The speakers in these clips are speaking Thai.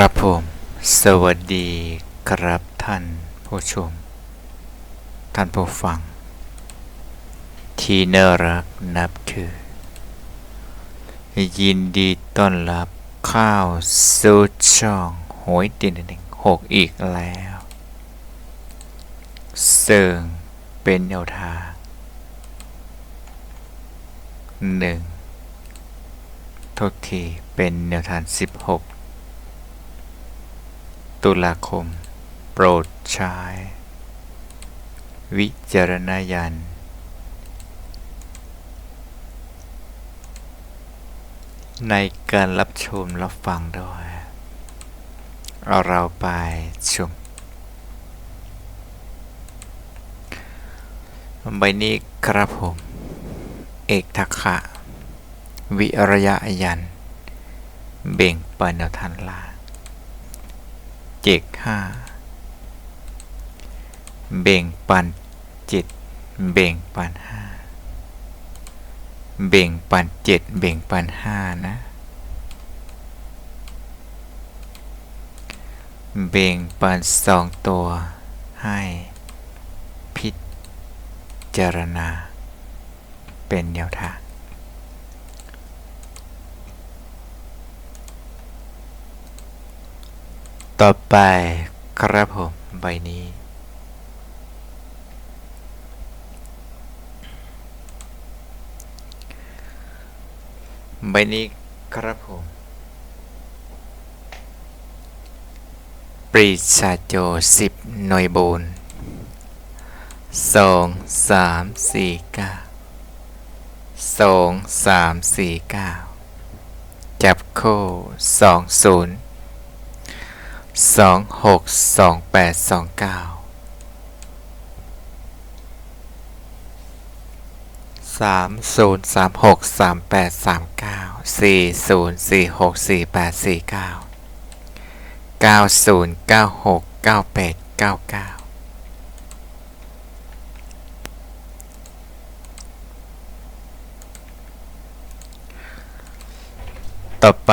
ครับผม สวัสดีครับท่านผู้ชม ท่านผู้ฟัง ที่น่ารักนับถือ ยินดีต้อนรับข้าวสู่ช่องหวยตินหนึ่งหกอีกแล้วซึ่งเป็นแนวทางหนึ่งทุกทีเป็นแนวทาง16 ตุลาคม โปรดใช้ วิจารณญาณในการรับชมรับฟังด้วยเอาเราไปชมใบนี้ครับผม เอกทักษะวิระยะยัน เบ่งปันแนวทันลา จกห้าเบ่งปันเจ็ดเบ่งปันห้าเบ่งปันเจ็ดเบ่งปันห้านะเบ่งปันสองตัวให้ พิจารณา เป็นแนวทาง ต่อไปครับผมใบนี้ ใบนี้ครับผม ปรีชาโจสิบหน่วยบูนสองสามสี่เก้าสองสามสี่เก้าจับโค้สองศูนย์ สองหกสองแปดสองเก้าสามศูนย์สามหกสามแปดสามเก้าสี่ศูนย์สี่หกสี่แปดสี่เก้าเก้าศูนย์เก้าหกเก้าแปดเก้าเก้าต่อไป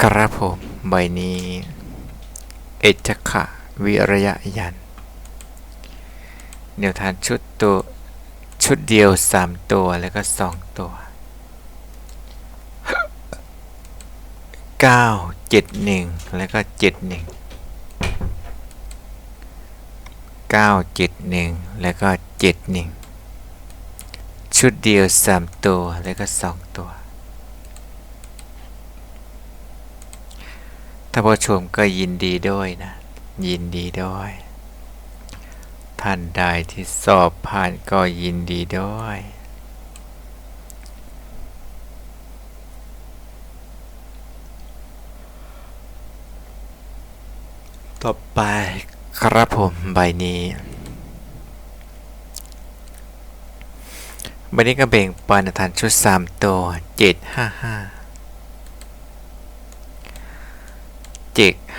ครับผมใบนี้ เอชขะวิระยะยันแนวทางชุดตัวชุดเดียว 3 ตัวแล้วก็ 2 ตัว 9 7 1 แล้วก็ 7 1 9 7 1 แล้วก็ 7 1 ชุดเดียว 3 ตัวแล้วก็ 2 ตัว ถ้าผู้ชมก็ยินดีด้วยนะ ยินดีด้วย ท่านใดที่สอบผ่านก็ยินดีด้วย ต่อไปครับผมใบนี้ใบนี้ก็เบ่งปันฐานชุด3ตัว7 5 5เจ็ก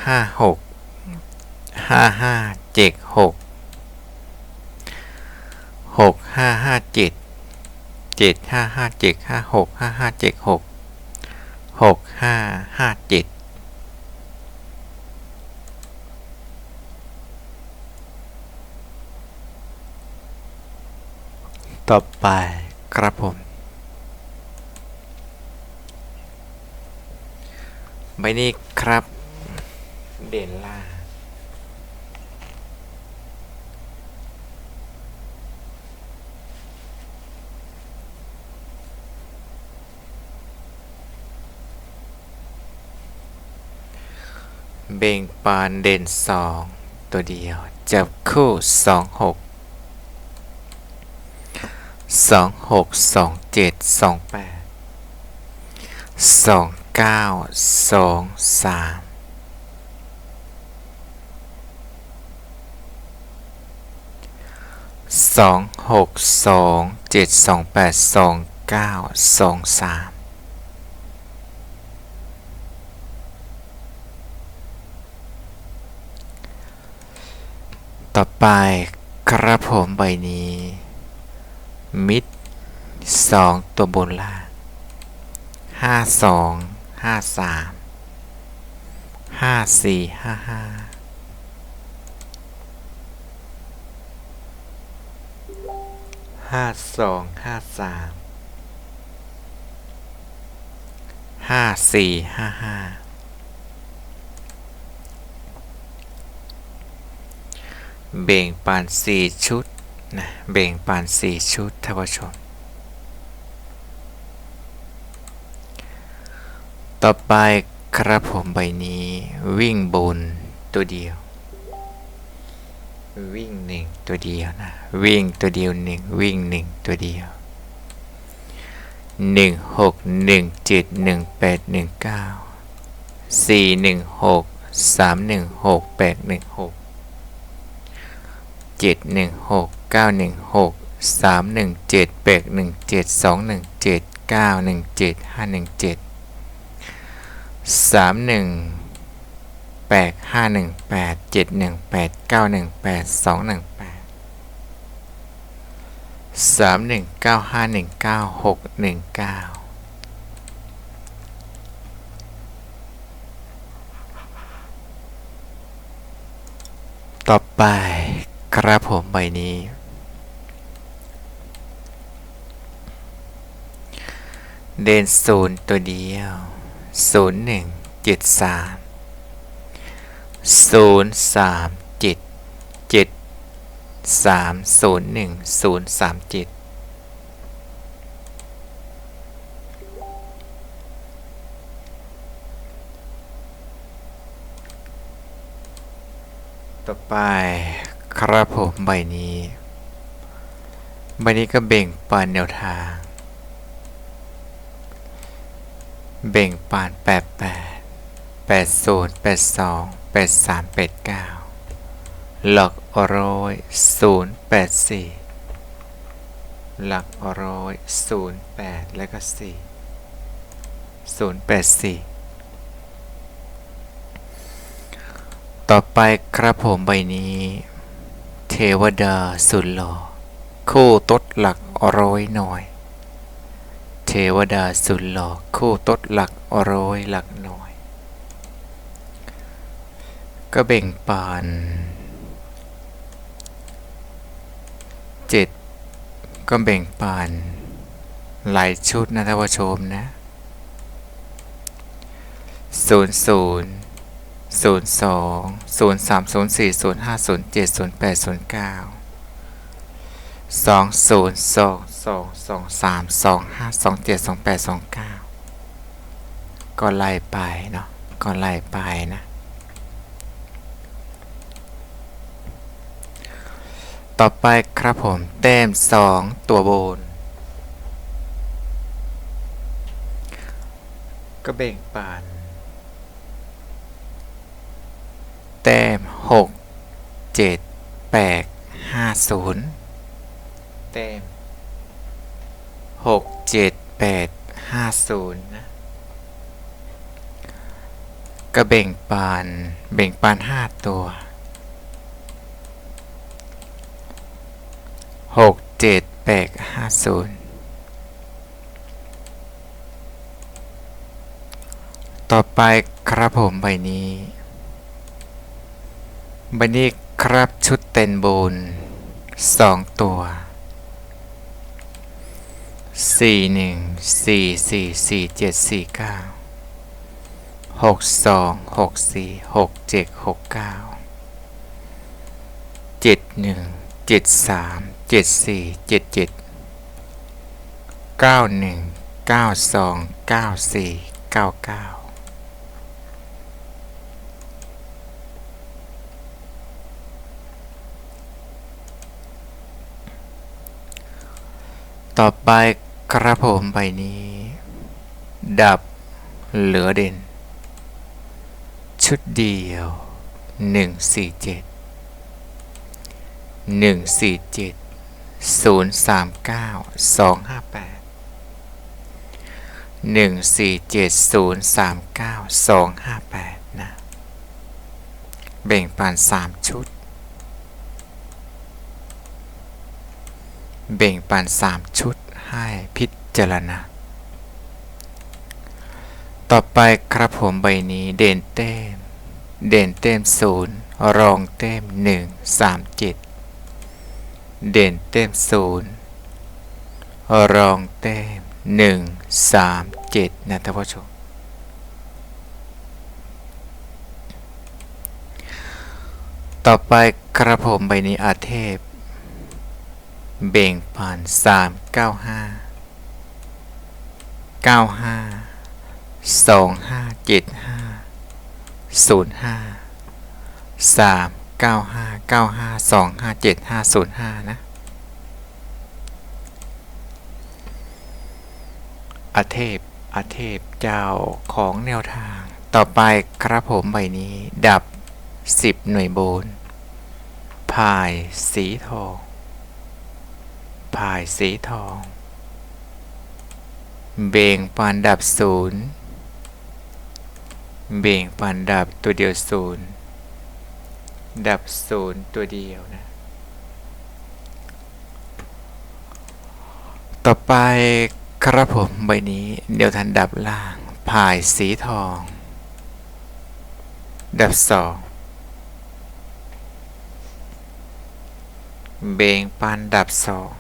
ห้าหกห้าห้าเจ็กหกหกห้าห้าเจ็ดเจ็ดห้าห้าเจ็กห้าหกห้าห้าเจ็กหกหกห้าห้าเจ็ดต่อไปครับผมใบนี้ครับ เด่นล่า เบ่งปานเด่นสองตัวเดียว จับคู่สองหกสองหกสองเจ็ดสองแปดสองเก้าสองสาม สองหกสองเจ็ดสองแปดสองเก้าสองสามต่อไปครับผมใบนี้ มิดสองตัวบนล่างห้าสองห้าสามห้าห้าสี่ห้าห้า ห้าสองห้าสามห้าสี่ห้าห้าเบ่งปานสี่ชุดนะเบ่งปานสี่ชุดท่านผู้ชม ต่อไปครับผมใบนี้วิ่งบนตัวเดียว วิ่งหนึ่งตัวเดียวนะ วิ่งตัวเดียวหนึ่งวิ่งหนึ่งตัวเดียวหนึ่งหกหนึ่งเจ็ดหนึ่งแปดหนึ่งเก้าสี่หนึ่งหกสามหนึ่งหกแปดหนึ่งหกเจ็ดหนึ่งหกเก้าหนึ่งหกสามหนึ่งเจ็ดแปดหนึ่งเจ็ดสองหนึ่งเจ็ดเก้าหนึ่งเจ็ดห้าหนึ่งเจ็ดสามหนึ่ง แปดห้าหนึ่งแปดเจ็ดหนึ่งแปดเก้าหนึ่งแปดสองหนึ่งแปดสามหนึ่งเก้าห้าหนึ่งเก้าหกหนึ่งเก้าต่อไปครับผมใบนี้เด่นศูนย์ตัวเดียวศูนย์หนึ่งเจ็ดสาม ศูนย์สามเจ็ดเจ็ดสามศูนย์หนึ่งศูนย์สามเจ็ดต่อไปครับผมใบนี้ ใบนี้ก็เบ่งปันแนวทาง เบ่งปานแปดแปดแปดศูนย์แปดสอง แปดสามแปดเก้าหลักร้อยศูนย์แปดสี่หลักร้อยศูนย์แปดแล้วก็สี่ศูนย์แปดสี่ต่อไปครับผมใบนี้ เทวดาสุดหล่อคู่ตดหลักร้อยหน่อย เทวดาสุดหล่อคู่ตดหลักร้อยหลักหน่อย ก็เบ่งปานเจ็ดก็เบ่งปานหลายชุดนะท่านผู้ชมนะศูนย์ศูนย์ศูนย์สองศูนย์สามศูนย์สี่ศูนย์ห้าศูนย์เจ็ดศูนย์แปดศูนย์เก้าสองศูนย์สองสองสองสามสองห้าสองเจ็ดสองแปดสองเก้าก็ไล่ไปเนาะก็ไล่ไปนะ ต่อไปครับผมแต้มสองตัวโบน ก็เบ่งปาน แต้มหกเจ็ดแปดห้าศูนย์แต้มหกเจ็ดแปดห้าศูนย์นะก็เบ่งปาน เบ่งปานห้าตัว หกเจ็ดแปดห้าศูนย์ต่อไปครับผมใบนี้ ใบนี้ครับชุดเต็นโบนสองตัวสี่หนึ่งสี่สี่สี่เจ็ดสี่เก้าหกสองหกสี่หกเจ็ดหกเก้าเจ็ดหนึ่งเจ็ดสาม เจ็ดสี่เจ็ดเจ็ดเก้าหนึ่งเก้าสองเก้าสี่เก้าเก้าต่อไปกระผมใบนี้ ดับเหลือเด่น ชุดเดียวหนึ่งสี่เจ็ดหนึ่งสี่เจ็ด ศูนย์สามเก้าสองห้าแปดหนึ่งสี่เจ็ดศูนย์สามเก้าสองห้าแปดนะ แบ่งปันสามชุด แบ่งปันสามชุดให้พิจารณา ต่อไปครับผมใบนี้เด่นเต้ม เด่นเต็มศูนย์รองเต็มหนึ่งสาม เดเด่นเต็มศูนย์รองเต็มหนึ่งสามเจ็ดนะท่านผู้ชมต่อไปกระผมใบนี้อาเทพ เบ่งผ่านสามเก้าห้าเก้าห้าสองห้าเจ็ดห้าศูนย์ห้าสาม เก้าห้าเก้าห้าสองห้าเจ็ดห้าศูนะ อาเทพอาเทพเจ้าของแนวทาง ต่อไปกระผมใบนี้ ดับสิบหน่วยโบนพายสีทองพายสีทอง เบ่งปานดับศูนย์เบ่งปานดับตัวเดียวศูนย์ ดับศูนย์ตัวเดียวนะ ต่อไปครับผมใบนี้ เดี๋ยวทันดับล่างพายสีทอง ดับสองเบงปันดับสอง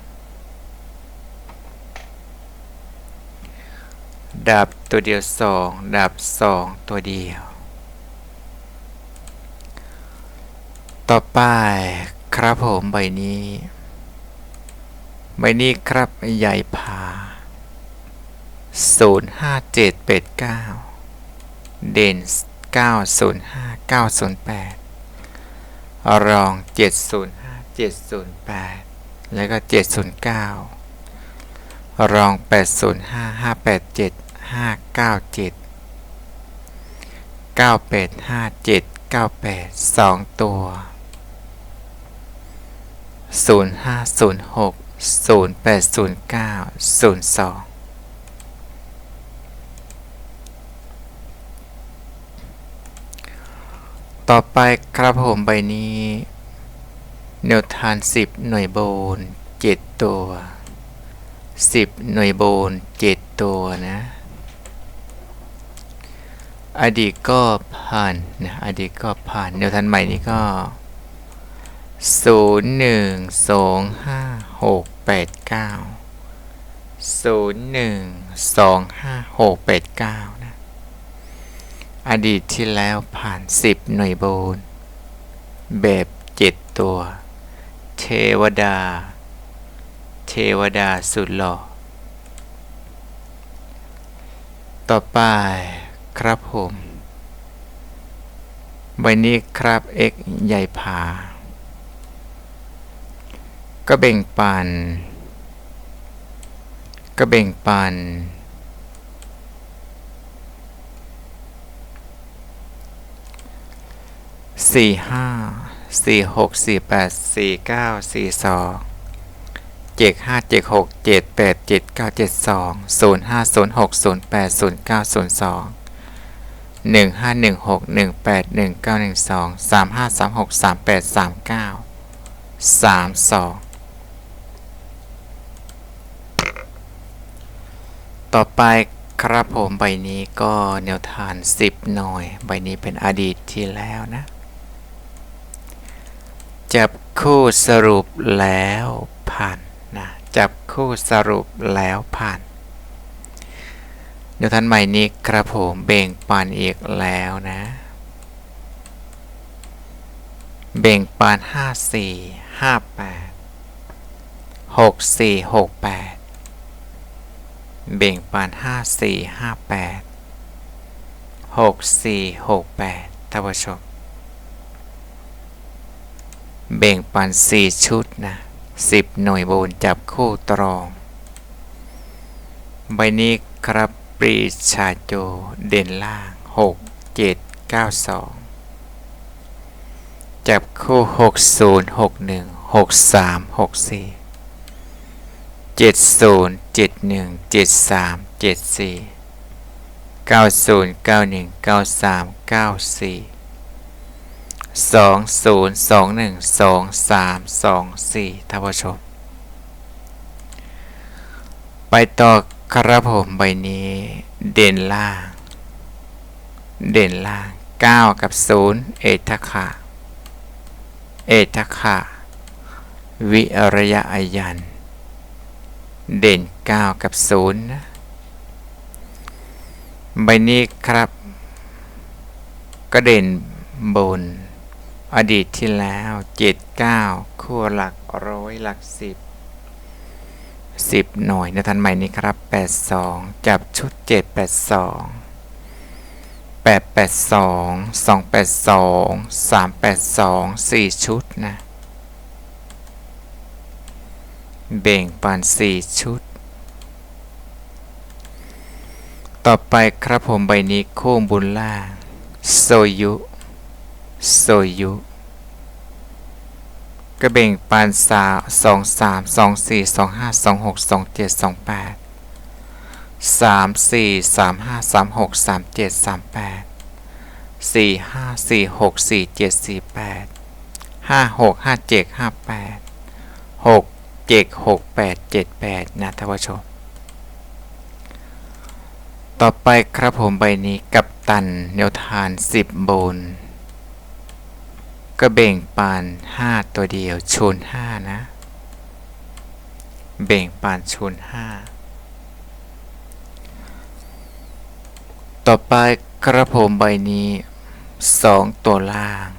ดับตัวเดียวสองดับสองตัวเดียว ต่อไปครับผมใบนี้ ใบนี้ครับใหญ่พาศูนย์ห้าเจ็ดแปดเก้าเด่นเก้าศูนย์ห้าเก้าศูนย์แปดรองเจ็ดศูนย์ห้าเจ็ดศูนย์แปดแล้วก็เจ็ดศูนย์เก้ารองแปดศูนย์ห้าห้าแปดเจ็ดห้าเก้าเจ็ดเก้าแปดห้าเจ็ดเก้าแปดสองตัว ศูนย์ห้าศูนย์หกศูนย์แปดศูนย์เก้าศูนย์สองต่อไปครับผมใบนี้แนวทานสิบหน่วยโบนเจ็ดตัวสิบหน่วยโบนเจ็ดตัวนะ อดีตก็ผ่านนะอดีตก็ผ่านแนวทานใหม่นี้ก็ ศูนย์หนึ่งสองห้าหกแปดเก้าศูนย์หนึ่งสองห้าหกแปดเก้านะ อดีตที่แล้วผ่านสิบหน่วยโบน แบบเจ็ดตัว เทวดา เทวดาสุดหล่อ ต่อไปครับผมใบนี้ครับ x ใหญ่ผา ก็เบ่งปัน ก็เบ่งปัน สี่ห้า สี่หก สี่แปด สี่เก้า สี่สองเจ็ดห้าเจ็ดหก เจ็ดแปด เจ็ดเก้า เจ็ดสอง ศูนย์ห้าศูนย์หกศูนย์แปดศูนย์เก้าศูนย์สองหนึ่งห้าหนึ่งหกหนึ่งแปดหนึ่งเก้าหนึ่งสองสามห้าสามหกสามแปดสามเก้าสามสอง ต่อไปครับผมใบนี้ก็แนวทานสิบหน่อย ใบนี้เป็นอดีตที่แล้วนะ จับคู่สรุปแล้วผ่านนะจับคู่สรุปแล้วผ่านเดี๋ยวท่านใหม่นี้ครับผมเบ่งปานอีกแล้วนะ เบ่งปานห้าสี่ห้าแปดหกสี่หกแปด เบ่งปานห้าสี่ห้าแปดหกสี่หกแปดท่านผู้ชมเบ่งปันสี่ชุดนะสิบหน่วยโบนจับคู่ตรอง ใบนี้ครับปรีชาโจเด่นล่างหกเจ็ดเก้าสองจับคู่หกศูนย์ห กหนึ่งหกสามหกสี่เจ็ดศูนย์เจ็ดหนึ่งเจ็ดสามเจ็ดสี่เก้าศูนย์เก้าหนึ่งเก้าสามเก้าสี่สองศูนย์สองหนึ่งสองสามสองสี่ท่านผู้ชม ไปต่อครับผมใบนี้ เด่นล่าง เด่นล่าง 9 กับ 0 เอทคะเอทคะวิรยะอายัน เด่น 9 กับ0นะใบนี้ครับ ก็เด่นบน อดีตที่แล้ว 7 9 คู่หลักร้อยหลักสิบสิบหน่วยในทันใหม่นี้ครับ 82 จับชุด 7 82 882 282 382 4 ชุดนะเบ่งปัน4ชุด ต่อไปครับผมใบนี้โค้งบุญล่างโซยุโซยุกระเบ่งปานสาสองสามสองสี่สองห้าสองหกสองเจ็ดสองแปดสามสี่สามห้าสามหกสามเจ็ดสามแปดสี่ห้าสี่หกสี่เจ็ดสี่แปดห้าหกห้าเจ็ดห้าแปดหกเจ็ดหกแปดเจ็ดแปดนะท่านผู้ชม ต่อไปครับผมใบนี้กับตันแนวทานสิบบนก็เบ่งปาน 5 ตัวเดียวชน 5 นะ เบ่งปานชน 5 ต่อไปกระผมใบนี้ 2 ตัวล่าง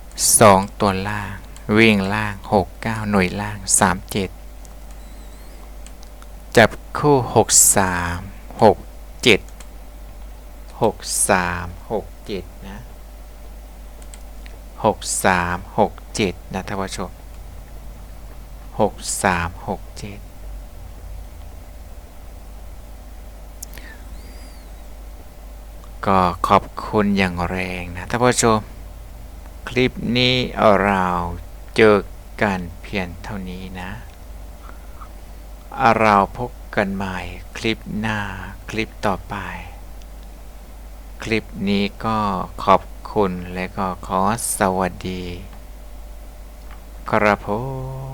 2 ตัวล่าง วิ่งล่าง 6 9 หน่วยล่าง 3 7 จับคู่ 6 3 6 7 6 3 6 7นะหกสามหกเจ็ดนะท่านผู้ชมหกสามหกเจ็ดก็ขอบคุณอย่างแรงนะท่านผู้ชม คลิปนี้เราเจอกันเพียงเท่านี้นะ เราพบกันใหม่คลิปหน้าคลิปต่อไป คลิปนี้ก็ขอบคุณและก็ขอสวัสดี ครับผม